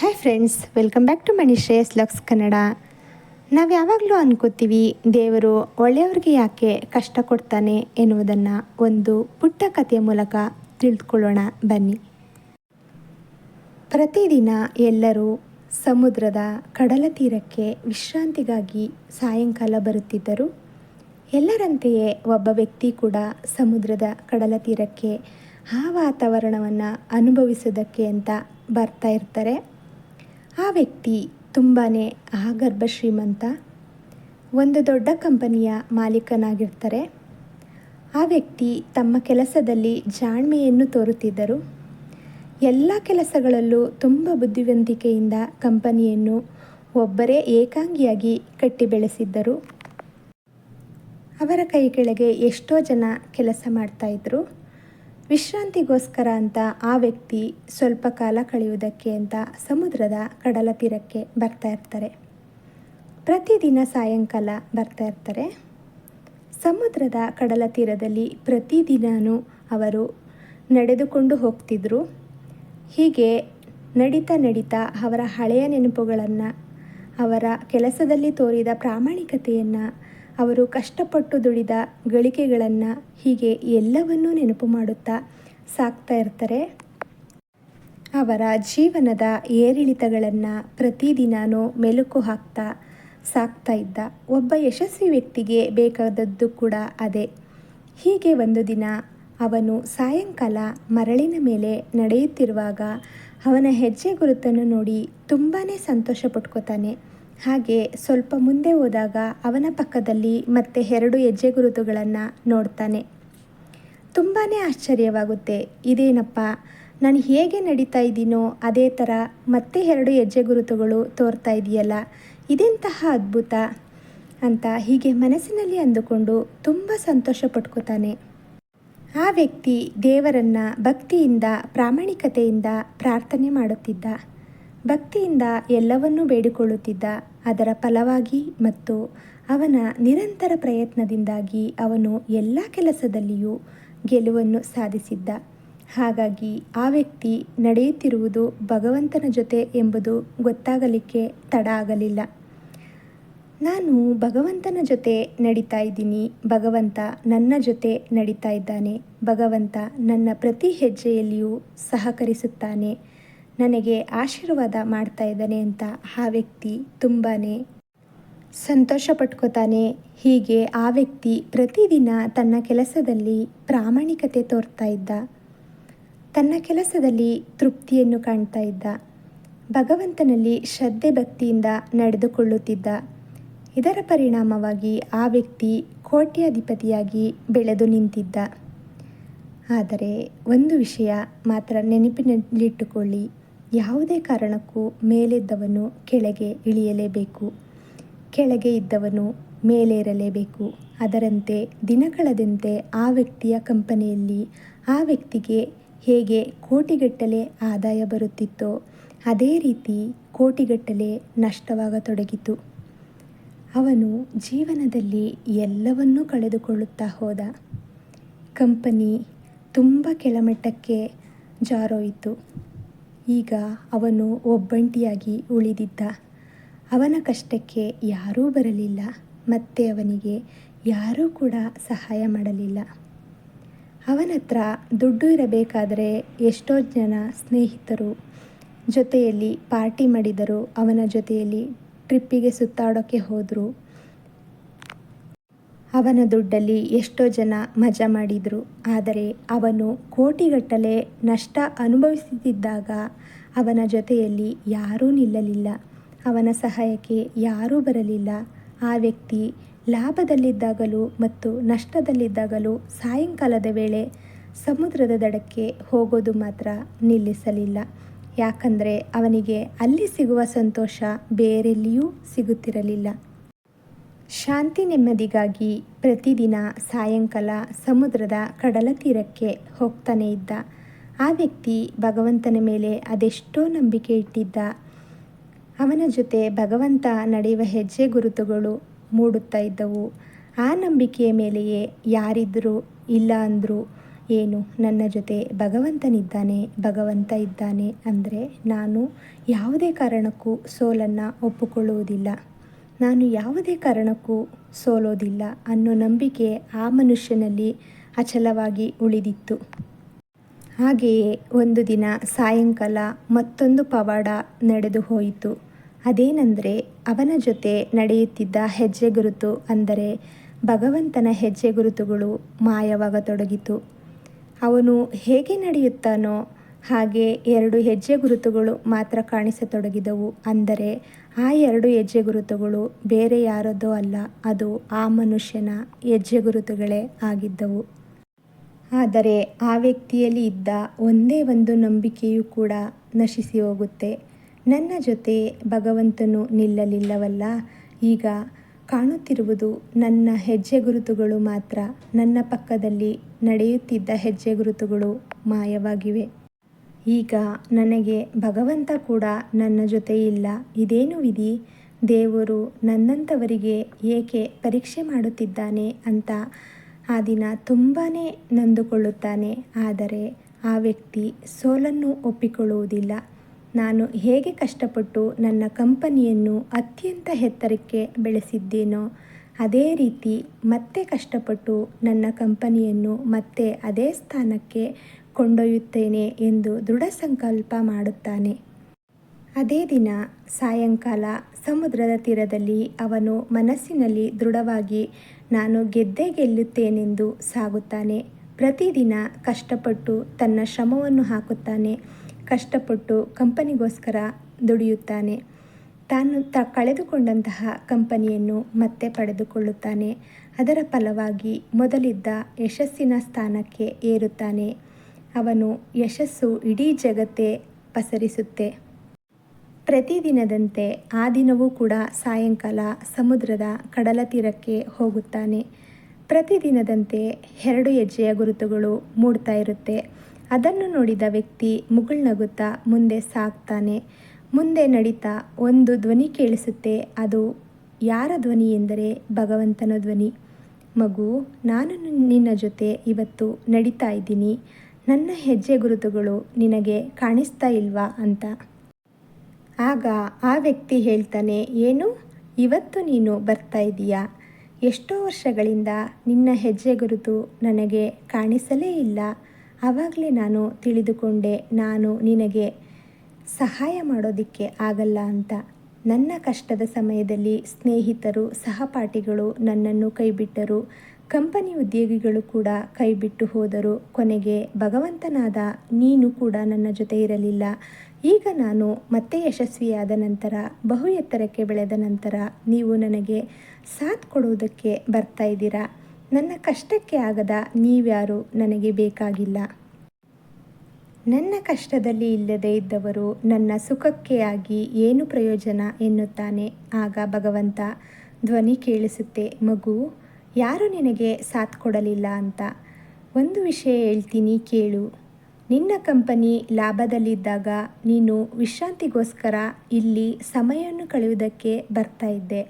Hi friends welcome back to money Shreyas lux Kannada ನಾವು ಯಾವಾಗಲೂ ಅನ್ಕೋತೀವಿ, ದೇವರು ಒಳ್ಳೆಯವ್ರಿಗೆ ಯಾಕೆ ಕಷ್ಟ ಕೊಡ್ತಾನೆ ಎನ್ನುವುದನ್ನು ಒಂದು ಪುಟ್ಟ ಕಥೆಯ ಮೂಲಕ ತಿಳಿದುಕೊಳ್ಳೋಣ ಬನ್ನಿ. ಪ್ರತಿದಿನ ಎಲ್ಲರೂ ಸಮುದ್ರದ ಕಡಲ ತೀರಕ್ಕೆ ವಿಶ್ರಾಂತಿಗಾಗಿ ಸಾಯಂಕಾಲ ಬರುತ್ತಿದ್ದರು. ಎಲ್ಲರಂತೆಯೇ ಒಬ್ಬ ವ್ಯಕ್ತಿ ಕೂಡ ಸಮುದ್ರದ ಕಡಲ ತೀರಕ್ಕೆ ಆ ವಾತಾವರಣವನ್ನು ಅನುಭವಿಸೋದಕ್ಕೆ ಅಂತ ಬರ್ತಾ ಇರ್ತಾರೆ. ಆ ವ್ಯಕ್ತಿ ತುಂಬಾ ಆಗರ್ಭ ಶ್ರೀಮಂತ ಒಂದು ದೊಡ್ಡ ಕಂಪನಿಯ ಮಾಲೀಕನಾಗಿರ್ತಾರೆ. ಆ ವ್ಯಕ್ತಿ ತಮ್ಮ ಕೆಲಸದಲ್ಲಿ ಜಾಣ್ಮೆಯನ್ನು ತೋರುತ್ತಿದ್ದರು. ಎಲ್ಲ ಕೆಲಸಗಳಲ್ಲೂ ತುಂಬ ಬುದ್ಧಿವಂತಿಕೆಯಿಂದ ಕಂಪನಿಯನ್ನು ಒಬ್ಬರೇ ಏಕಾಂಗಿಯಾಗಿ ಕಟ್ಟಿ ಬೆಳೆಸಿದ್ದರು ಅವರ ಕೈ ಕೆಳಗೆ ಎಷ್ಟೋ ಜನ ಕೆಲಸ ಮಾಡ್ತಾಯಿದ್ರು ವಿಶ್ರಾಂತಿಗೋಸ್ಕರ ಅಂತ ಆ ವ್ಯಕ್ತಿ ಸ್ವಲ್ಪ ಕಾಲ ಕಳೆಯುವುದಕ್ಕೆ ಅಂತ ಸಮುದ್ರದ ಕಡಲ ತೀರಕ್ಕೆ ಬರ್ತಾ ಇರ್ತಾರೆ. ಪ್ರತಿದಿನ ಸಾಯಂಕಾಲ ಬರ್ತಾ ಇರ್ತಾರೆ. ಸಮುದ್ರದ ಕಡಲ ತೀರದಲ್ಲಿ ಪ್ರತಿದಿನವೂ ಅವರು ನಡೆದುಕೊಂಡು ಹೋಗ್ತಿದ್ರು. ಹೀಗೆ ನಡೀತಾ ನಡೀತಾ ಅವರ ಹಳೆಯ ನೆನಪುಗಳನ್ನು ಅವರ ಕೆಲಸದಲ್ಲಿ ತೋರಿದ ಪ್ರಾಮಾಣಿಕತೆಯನ್ನು ಅವರು ಕಷ್ಟಪಟ್ಟು ದುಡಿದ ಗಳಿಕೆಗಳನ್ನು ಹೀಗೆ ಎಲ್ಲವನ್ನೂ ನೆನಪು ಮಾಡುತ್ತಾ ಸಾಕ್ತಾ ಇರ್ತಾರೆ. ಅವರ ಜೀವನದ ಏರಿಳಿತಗಳನ್ನು ಪ್ರತಿದಿನವೂ ಮೆಲುಕು ಹಾಕ್ತಾ ಸಾಕ್ತಾ ಇದ್ದ ಒಬ್ಬ ಯಶಸ್ವಿ ವ್ಯಕ್ತಿಗೆ ಬೇಕಾದದ್ದು ಕೂಡ ಅದೇ. ಹೀಗೆ ಒಂದು ದಿನ ಅವನು ಸಾಯಂಕಾಲ ಮರಳಿನ ಮೇಲೆ ನಡೆಯುತ್ತಿರುವಾಗ ಅವನ ಹೆಜ್ಜೆ ಗುರುತನ್ನು ನೋಡಿ ತುಂಬಾ ಸಂತೋಷ ಪಟ್ಕೋತಾನೆ ಹಾಗೆ ಸ್ವಲ್ಪ ಮುಂದೆ ಹೋದಾಗ ಅವನ ಪಕ್ಕದಲ್ಲಿ ಮತ್ತೆ ಎರಡು ಹೆಜ್ಜೆ ಗುರುತುಗಳನ್ನು ನೋಡ್ತಾನೆ. ತುಂಬಾ ಆಶ್ಚರ್ಯವಾಗುತ್ತೆ, ಇದೇನಪ್ಪ? ನಾನು ಹೇಗೆ ನಡೀತಾ ಇದ್ದೀನೋ ಅದೇ ಥರ ಮತ್ತೆ ಎರಡು ಹೆಜ್ಜೆ ಗುರುತುಗಳು ತೋರ್ತಾ ಇದೆಯಲ್ಲ, ಇದೆಂತಹ ಅದ್ಭುತ? ಅಂತ ಹೀಗೆ ಮನಸ್ಸಿನಲ್ಲಿ ಅಂದುಕೊಂಡು ತುಂಬ ಸಂತೋಷ ಪಟ್ಕೋತಾನೆ. ಆ ವ್ಯಕ್ತಿ ದೇವರನ್ನು ಭಕ್ತಿಯಿಂದ, ಪ್ರಾಮಾಣಿಕತೆಯಿಂದ ಪ್ರಾರ್ಥನೆ ಮಾಡುತ್ತಿದ್ದ. ಭಕ್ತಿಯಿಂದ ಎಲ್ಲವನ್ನೂ ಬೇಡಿಕೊಳ್ಳುತ್ತಿದ್ದ ಅದರ ಫಲವಾಗಿ ಮತ್ತು ಅವನ ನಿರಂತರ ಪ್ರಯತ್ನದಿಂದಾಗಿ ಅವನು ಎಲ್ಲ ಕೆಲಸದಲ್ಲಿಯೂ ಗೆಲುವನ್ನು ಸಾಧಿಸಿದ್ದ. ಹಾಗಾಗಿ ಆ ವ್ಯಕ್ತಿ ನಡೆಯುತ್ತಿರುವುದು ಭಗವಂತನ ಜೊತೆ ಎಂಬುದು ಗೊತ್ತಾಗಲಿಕ್ಕೆ ತಡ ಆಗಲಿಲ್ಲ. ನಾನು ಭಗವಂತನ ಜೊತೆ ನಡೀತಾ ಇದ್ದೀನಿ, ಭಗವಂತ ನನ್ನ ಜೊತೆ ನಡೀತಾ ಇದ್ದಾನೆ, ಭಗವಂತ ನನ್ನ ಪ್ರತಿ ಹೆಜ್ಜೆಯಲ್ಲಿಯೂ ಸಹಕರಿಸುತ್ತಾನೆ ನನಗೆ ಆಶೀರ್ವಾದ ಮಾಡ್ತಾ ಇದ್ದಾನೆ ಅಂತ ಆ ವ್ಯಕ್ತಿ ತುಂಬಾ ಸಂತೋಷ ಪಟ್ಕೋತಾನೆ. ಹೀಗೆ ಆ ವ್ಯಕ್ತಿ ಪ್ರತಿದಿನ ತನ್ನ ಕೆಲಸದಲ್ಲಿ ಪ್ರಾಮಾಣಿಕತೆ ತೋರ್ತಾ ಇದ್ದ. ತನ್ನ ಕೆಲಸದಲ್ಲಿ ತೃಪ್ತಿಯನ್ನು ಕಾಣ್ತಾ ಇದ್ದ. ಭಗವಂತನಲ್ಲಿ ಶ್ರದ್ಧೆ ಭಕ್ತಿಯಿಂದ ನಡೆದುಕೊಳ್ಳುತ್ತಿದ್ದ. ಇದರ ಪರಿಣಾಮವಾಗಿ ಆ ವ್ಯಕ್ತಿ ಕೋಟ್ಯಾಧಿಪತಿಯಾಗಿ ಬೆಳೆದು ನಿಂತಿದ್ದ. ಆದರೆ ಒಂದು ವಿಷಯ ಮಾತ್ರ ನೆನಪಿನಲ್ಲಿಟ್ಟುಕೊಳ್ಳಿ. ಯಾವುದೇ ಕಾರಣಕ್ಕೂ ಮೇಲಿದ್ದವನು ಕೆಳಗೆ ಇಳಿಯಲೇಬೇಕು. ಕೆಳಗೆ ಇದ್ದವನು ಮೇಲೇರಲೇಬೇಕು. ಅದರಂತೆ ದಿನಗಳದಂತೆ ಆ ವ್ಯಕ್ತಿಯ ಕಂಪನಿಯಲ್ಲಿ ಆ ವ್ಯಕ್ತಿಗೆ ಹೇಗೆ ಕೋಟಿಗಟ್ಟಲೆ ಆದಾಯ ಬರುತ್ತಿತ್ತೋ, ಅದೇ ರೀತಿ ಕೋಟಿಗಟ್ಟಲೆ ನಷ್ಟವಾಗತೊಡಗಿತು. ಅವನು ಜೀವನದಲ್ಲಿ ಎಲ್ಲವನ್ನೂ ಕಳೆದುಕೊಳ್ಳುತ್ತಾ ಹೋದ. ಕಂಪನಿ ತುಂಬ ಕೆಳಮಟ್ಟಕ್ಕೆ ಜಾರೋಯಿತು. ಈಗ ಅವನು ಒಬ್ಬಂಟಿಯಾಗಿ ಉಳಿದಿದ್ದ. ಅವನ ಕಷ್ಟಕ್ಕೆ ಯಾರೂ ಬರಲಿಲ್ಲ, ಮತ್ತೆ ಅವನಿಗೆ ಯಾರೂ ಕೂಡ ಸಹಾಯ ಮಾಡಲಿಲ್ಲ. ಅವನ ಹತ್ರ ದುಡ್ಡು ಇರಬೇಕಾದರೆ ಎಷ್ಟೋ ಜನ ಸ್ನೇಹಿತರು ಜೊತೆಯಲ್ಲಿ ಪಾರ್ಟಿ ಮಾಡಿದರು ಅವನ ಜೊತೆಯಲ್ಲಿ ಟ್ರಿಪ್ಪಿಗೆ ಸುತ್ತಾಡೋಕ್ಕೆ ಹೋದರು. ಅವನ ದುಡ್ಡಲ್ಲಿ ಎಷ್ಟೋ ಜನ ಮಜಾ ಮಾಡಿದರು. ಆದರೆ ಅವನು ಕೋಟಿಗಟ್ಟಲೆ ನಷ್ಟ ಅನುಭವಿಸುತ್ತಿದ್ದಾಗ ಅವನ ಜೊತೆಯಲ್ಲಿ ಯಾರೂ ನಿಲ್ಲಲಿಲ್ಲ. ಅವನ ಸಹಾಯಕ್ಕೆ ಯಾರೂ ಬರಲಿಲ್ಲ. ಆ ವ್ಯಕ್ತಿ ಲಾಭದಲ್ಲಿದ್ದಾಗಲೂ ಮತ್ತು ನಷ್ಟದಲ್ಲಿದ್ದಾಗಲೂ ಸಾಯಂಕಾಲದ ವೇಳೆ ಸಮುದ್ರದ ದಡಕ್ಕೆ ಹೋಗೋದು ಮಾತ್ರ ನಿಲ್ಲಿಸಲಿಲ್ಲ. ಯಾಕಂದರೆ ಅವನಿಗೆ ಅಲ್ಲಿ ಸಿಗುವ ಸಂತೋಷ ಬೇರೆಲ್ಲಿಯೂ ಸಿಗುತ್ತಿರಲಿಲ್ಲ. ಶಾಂತಿ ನೆಮ್ಮದಿಗಾಗಿ ಪ್ರತಿದಿನ ಸಾಯಂಕಾಲ ಸಮುದ್ರದ ಕಡಲ ತೀರಕ್ಕೆ ಹೋಗ್ತಾನೆ ಇದ್ದ. ಆ ವ್ಯಕ್ತಿ ಭಗವಂತನ ಮೇಲೆ ಅದೆಷ್ಟೋ ನಂಬಿಕೆ ಇಟ್ಟಿದ್ದ. ಅವನ ಜೊತೆ ಭಗವಂತ ನಡೆಯುವ ಹೆಜ್ಜೆ ಗುರುತುಗಳು ಮೂಡುತ್ತಾ ಇದ್ದವು. ಆ ನಂಬಿಕೆಯ ಮೇಲೆಯೇ ಯಾರಿದ್ದರೂ ಇಲ್ಲ ಅಂದರೂ, ಏನು, ನನ್ನ ಜೊತೆ ಭಗವಂತನಿದ್ದಾನೆ, ಭಗವಂತ ಇದ್ದಾನೆ ಅಂದರೆ, ನಾನು ಯಾವುದೇ ಕಾರಣಕ್ಕೂ ಸೋಲನ್ನು ಒಪ್ಪಿಕೊಳ್ಳುವುದಿಲ್ಲ. ನಾನು ಯಾವುದೇ ಕಾರಣಕ್ಕೂ ಸೋಲೋದಿಲ್ಲ ಅನ್ನೋ ನಂಬಿಕೆ ಆ ಮನುಷ್ಯನಲ್ಲಿ ಅಚಲವಾಗಿ ಉಳಿದಿತ್ತು. ಹಾಗೆಯೇ ಒಂದು ದಿನ ಸಾಯಂಕಾಲ ಮತ್ತೊಂದು ಪವಾಡ ನಡೆದು ಹೋಯಿತು. ಅದೇನೆಂದರೆ ಅವನ ಜೊತೆ ನಡೆಯುತ್ತಿದ್ದ ಹೆಜ್ಜೆ ಗುರುತು ಅಂದರೆ ಭಗವಂತನ ಹೆಜ್ಜೆ ಗುರುತುಗಳು ಮಾಯವಾಗತೊಡಗಿತು. ಅವನು ಹೇಗೆ ನಡೆಯುತ್ತಾನೋ ಹಾಗೆ ಎರಡು ಹೆಜ್ಜೆ ಗುರುತುಗಳು ಮಾತ್ರ ಕಾಣಿಸತೊಡಗಿದವು ಅಂದರೆ ಆ ಎರಡು ಹೆಜ್ಜೆ ಗುರುತುಗಳು ಬೇರೆ ಯಾರದ್ದೋ ಅಲ್ಲ, ಅದು ಆ ಮನುಷ್ಯನ ಹೆಜ್ಜೆ ಗುರುತುಗಳೇ ಆಗಿದ್ದವು. ಆದರೆ ಆ ವ್ಯಕ್ತಿಯಲ್ಲಿ ಇದ್ದ ಒಂದೇ ಒಂದು ನಂಬಿಕೆಯೂ ಕೂಡ ನಶಿಸಿ ಹೋಗುತ್ತೆ. ನನ್ನ ಜೊತೆ ಭಗವಂತನು ನಿಲ್ಲಲಿಲ್ಲವಲ್ಲ, ಈಗ ಕಾಣುತ್ತಿರುವುದು ನನ್ನ ಹೆಜ್ಜೆ ಗುರುತುಗಳು ಮಾತ್ರ. ನನ್ನ ಪಕ್ಕದಲ್ಲಿ ನಡೆಯುತ್ತಿದ್ದ ಹೆಜ್ಜೆ ಗುರುತುಗಳು ಮಾಯವಾಗಿವೆ. ಈಗ ನನಗೆ ಭಗವಂತ ಕೂಡ ನನ್ನ ಜೊತೆ ಇಲ್ಲ. ಇದೇನು ವಿಧಿ? ದೇವರು ನನ್ನಂಥವರಿಗೆ ಏಕೆ ಪರೀಕ್ಷೆ ಮಾಡುತ್ತಿದ್ದಾನೆ ಅಂತ ಆ ದಿನ ತುಂಬಾ ನೊಂದುಕೊಳ್ಳುತ್ತಾನೆ. ಆದರೆ ಆ ವ್ಯಕ್ತಿ ಸೋಲನ್ನು ಒಪ್ಪಿಕೊಳ್ಳುವುದಿಲ್ಲ. ನಾನು ಹೇಗೆ ಕಷ್ಟಪಟ್ಟು ನನ್ನ ಕಂಪನಿಯನ್ನು ಅತ್ಯಂತ ಎತ್ತರಕ್ಕೆ ಬೆಳೆಸಿದ್ದೇನೋ, ಅದೇ ರೀತಿ ಮತ್ತೆ ಕಷ್ಟಪಟ್ಟು ನನ್ನ ಕಂಪನಿಯನ್ನು ಮತ್ತೆ ಅದೇ ಸ್ಥಾನಕ್ಕೆ ಕೊಂಡೊಯ್ಯುತ್ತೇನೆ ಎಂದು ದೃಢ ಸಂಕಲ್ಪ ಮಾಡುತ್ತಾನೆ. ಅದೇ ದಿನ ಸಾಯಂಕಾಲ ಸಮುದ್ರದ ತೀರದಲ್ಲಿ ಅವನು ಮನಸ್ಸಿನಲ್ಲಿ ದೃಢವಾಗಿ, ನಾನು ಗೆದ್ದೇ ಗೆಲ್ಲುತ್ತೇನೆಂದು ಸಾಗುತ್ತಾನೆ. ಪ್ರತಿದಿನ ಕಷ್ಟಪಟ್ಟು ತನ್ನ ಶ್ರಮವನ್ನು ಹಾಕುತ್ತಾನೆ. ಕಷ್ಟಪಟ್ಟು ಕಂಪನಿಗೋಸ್ಕರ ದುಡಿಯುತ್ತಾನೆ. ತಾನು ತ ಕಳೆದುಕೊಂಡಂತಹ ಕಂಪನಿಯನ್ನು ಮತ್ತೆ ಪಡೆದುಕೊಳ್ಳುತ್ತಾನೆ. ಅದರ ಫಲವಾಗಿ ಮೊದಲಿದ್ದ ಯಶಸ್ಸಿನ ಸ್ಥಾನಕ್ಕೆ ಏರುತ್ತಾನೆ. ಅವನು ಯಶಸ್ಸು ಇಡೀ ಜಗತ್ತೇ ಪಸರಿಸುತ್ತೆ. ಪ್ರತಿದಿನದಂತೆ ಆ ದಿನವೂ ಕೂಡ ಸಾಯಂಕಾಲ ಸಮುದ್ರದ ಕಡಲ ತೀರಕ್ಕೆ ಹೋಗುತ್ತಾನೆ. ಪ್ರತಿದಿನದಂತೆ ಎರಡು ಹೆಜ್ಜೆಯ ಗುರುತುಗಳು ಮೂಡ್ತಾ ಇರುತ್ತೆ. ಅದನ್ನು ನೋಡಿದ ವ್ಯಕ್ತಿ ಮುಗುಳ್ನಗುತ್ತಾ ಮುಂದೆ ಸಾಗ್ತಾನೆ ಮುಂದೆ ನಡೀತಾ ಒಂದು ಧ್ವನಿ ಕೇಳಿಸುತ್ತೆ. ಅದು ಯಾರ ಧ್ವನಿ ಎಂದರೆ ಭಗವಂತನ ಧ್ವನಿ. ಮಗು ನಾನು ನಿನ್ನ ಜೊತೆ ಇವತ್ತು ನಡೀತಾ ಇದ್ದೀನಿ. ನನ್ನ ಹೆಜ್ಜೆ ಗುರುತುಗಳು ನಿನಗೆ ಕಾಣಿಸ್ತಾ ಇಲ್ವಾ ಅಂತ. ಆಗ ಆ ವ್ಯಕ್ತಿ ಹೇಳ್ತಾನೆ, ಏನು? ಇವತ್ತು ನೀನು ಬರ್ತಾ ಇದೀಯಾ? ಎಷ್ಟೋ ವರ್ಷಗಳಿಂದ ನಿನ್ನ ಹೆಜ್ಜೆ ಗುರುತು ನನಗೆ ಕಾಣಿಸಲೇ ಇಲ್ಲ. ಆವಾಗಲೇ ನಾನು ತಿಳಿದುಕೊಂಡೆ, ನಾನು ನಿನಗೆ ಸಹಾಯ ಮಾಡೋದಕ್ಕೆ ಆಗಲ್ಲ ಅಂತ. ನನ್ನ ಕಷ್ಟದ ಸಮಯದಲ್ಲಿ ಸ್ನೇಹಿತರು, ಸಹಪಾಠಿಗಳು ನನ್ನನ್ನು ಕೈಬಿಟ್ಟರು. ಕಂಪನಿ ಉದ್ಯೋಗಿಗಳು ಕೂಡ ಕೈಬಿಟ್ಟು ಹೋದರು. ಕೊನೆಗೆ ಭಗವಂತನಾದ ನೀನು ಕೂಡ ನನ್ನ ಜೊತೆ ಇರಲಿಲ್ಲ. ಈಗ ನಾನು ಮತ್ತೆ ಯಶಸ್ವಿಯಾದ ನಂತರ, ಬಹು ಎತ್ತರಕ್ಕೆ ಬೆಳೆದ ನಂತರ ನೀವು ನನಗೆ ಸಾಥ್ ಕೊಡುವುದಕ್ಕೆ ಬರ್ತಾ ಇದ್ದೀರಾ? ನನ್ನ ಕಷ್ಟಕ್ಕೆ ಆಗದ ನೀವ್ಯಾರು ನನಗೆ ಬೇಕಾಗಿಲ್ಲ. ನನ್ನ ಕಷ್ಟದಲ್ಲಿ ಇಲ್ಲದೆ ಇದ್ದವರು ನನ್ನ ಸುಖಕ್ಕೆ ಆಗಿ ಏನು ಪ್ರಯೋಜನ ಎನ್ನುತ್ತಾನೆ? ಆಗ ಭಗವಂತ ಧ್ವನಿ ಕೇಳಿಸುತ್ತೆ, ಮಗು, ಯಾರು ನಿನಗೆ ಸಾಥ್ ಕೊಡಲಿಲ್ಲ ಅಂತ? ಒಂದು ವಿಷಯ ಹೇಳ್ತೀನಿ ಕೇಳು. ನಿನ್ನ ಕಂಪನಿ ಲಾಭದಲ್ಲಿದ್ದಾಗ ನೀನು ವಿಶ್ರಾಂತಿಗೋಸ್ಕರ ಇಲ್ಲಿ ಸಮಯವನ್ನು ಕಳೆಯುವುದಕ್ಕೆ ಬರ್ತಾ ಇದ್ದೆ.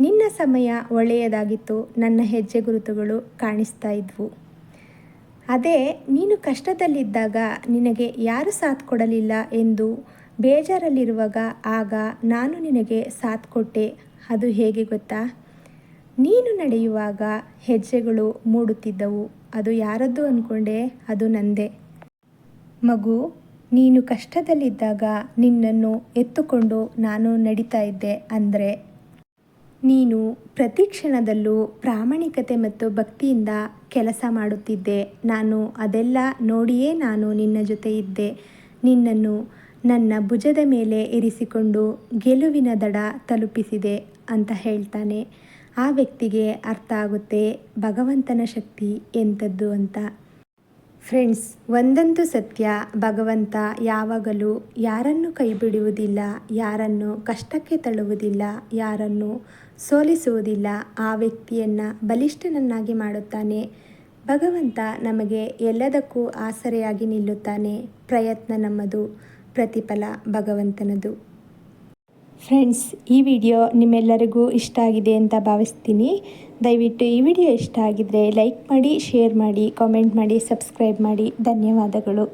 ನಿನ್ನ ಸಮಯ ಒಳ್ಳೆಯದಾಗಿತ್ತು, ನನ್ನ ಹೆಜ್ಜೆ ಗುರುತುಗಳು ಕಾಣಿಸ್ತಾ ಇದ್ವು. ಅದೇ, ನೀನು ಕಷ್ಟದಲ್ಲಿದ್ದಾಗ ನಿನಗೆ ಯಾರು ಸಾಥ್ ಕೊಡಲಿಲ್ಲ ಎಂದು ಬೇಜಾರಲ್ಲಿರುವಾಗ ಆಗ ನಾನು ನಿನಗೆ ಸಾಥ್ ಕೊಟ್ಟೆ. ಅದು ಹೇಗೆ ಗೊತ್ತಾ? ನೀನು ನಡೆಯುವಾಗ ಹೆಜ್ಜೆಗಳು ಮೂಡುತ್ತಿದ್ದವು. ಅದು ಯಾರದ್ದು ಅಂದ್ಕೊಂಡೆ ಅದು ನಂದೆ. ಮಗು, ನೀನು ಕಷ್ಟದಲ್ಲಿದ್ದಾಗ ನಿನ್ನನ್ನು ಎತ್ತುಕೊಂಡು ನಾನು ನಡೀತಾ ಇದ್ದೆ. ಅಂದರೆ ನೀನು ಪ್ರತಿ ಕ್ಷಣದಲ್ಲೂ ಪ್ರಾಮಾಣಿಕತೆ ಮತ್ತು ಭಕ್ತಿಯಿಂದ ಕೆಲಸ ಮಾಡುತ್ತಿದ್ದೆ. ನಾನು ಅದೆಲ್ಲ ನೋಡಿಯೇ ನಾನು ನಿನ್ನ ಜೊತೆ ಇದ್ದೆ. ನಿನ್ನನ್ನು ನನ್ನ ಭುಜದ ಮೇಲೆ ಇರಿಸಿಕೊಂಡು ಗೆಲುವಿನ ದಡ ತಲುಪಿಸಿದೆ ಅಂತ ಹೇಳ್ತಾನೆ. ಆ ವ್ಯಕ್ತಿಗೆ ಅರ್ಥ ಆಗುತ್ತೆ ಭಗವಂತನ ಶಕ್ತಿ ಎಂಥದ್ದು ಅಂತ. ಫ್ರೆಂಡ್ಸ್, ಒಂದಂತೂ ಸತ್ಯ, ಭಗವಂತ ಯಾವಾಗಲೂ ಯಾರನ್ನು ಕೈಬಿಡುವುದಿಲ್ಲ, ಯಾರನ್ನು ಕಷ್ಟಕ್ಕೆ ತಳ್ಳುವುದಿಲ್ಲ, ಯಾರನ್ನು ಸೋಲಿಸುವುದಿಲ್ಲ, ಆ ವ್ಯಕ್ತಿಯನ್ನು ಬಲಿಷ್ಠನನ್ನಾಗಿ ಮಾಡುತ್ತಾನೆ. ಭಗವಂತ ನಮಗೆ ಎಲ್ಲದಕ್ಕೂ ಆಸರೆಯಾಗಿ ನಿಲ್ಲುತ್ತಾನೆ. ಪ್ರಯತ್ನ ನಮ್ಮದು, ಪ್ರತಿಫಲ ಭಗವಂತನದು. ಫ್ರೆಂಡ್ಸ್, ಈ ವಿಡಿಯೋ ನಿಮ್ಮೆಲ್ಲರಿಗೂ ಇಷ್ಟ ಆಗಿದೆ ಅಂತ ಭಾವಿಸ್ತೀನಿ. ದಯವಿಟ್ಟು ಈ ವಿಡಿಯೋ ಇಷ್ಟ ಆಗಿದ್ದರೆ ಲೈಕ್ ಮಾಡಿ, ಶೇರ್ ಮಾಡಿ, ಕಾಮೆಂಟ್ ಮಾಡಿ, ಸಬ್ಸ್ಕ್ರೈಬ್ ಮಾಡಿ. ಧನ್ಯವಾದಗಳು.